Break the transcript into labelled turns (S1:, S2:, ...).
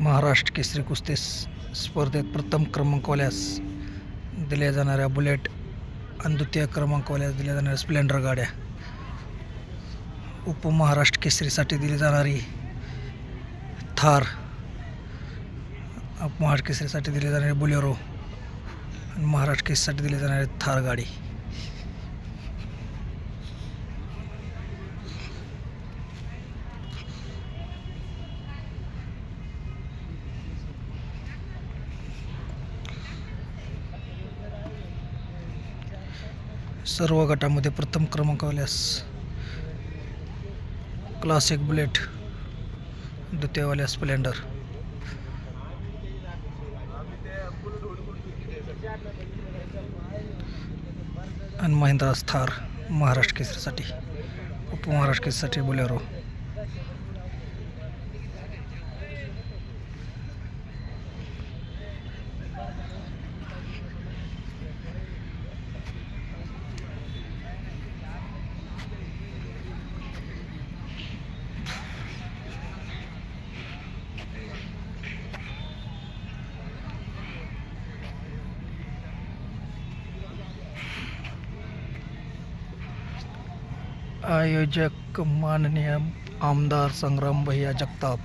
S1: महाराष्ट्र केसरी कुस्ती स्पर्धेत प्रथम क्रमांकवाल्यास दिल्या जाणाऱ्या बुलेट आणि द्वितीय क्रमांकवाल्यास दिल्या जाणाऱ्या स्प्लेंडर गाड्या. उपमहाराष्ट्र केसरीसाठी दिली जाणारी थार उपमहाराष्ट्र केसरीसाठी दिली जाणारी बुलेरो आणि महाराष्ट्र केसरीसाठी दिली जाणारी थार गाडी. सर्व गटामध्ये प्रथम क्रमांकवाल्यास क्लासिक बुलेट द्वितीयवाल्या स्प्लेंडर. आणि महिंद्रा थार महाराष्ट्र केसरीसाठी उपमहाराष्ट्र केसरीसाठी बुलेरो. आयोजक माननीय आमदार संग्राम भैया जगताप।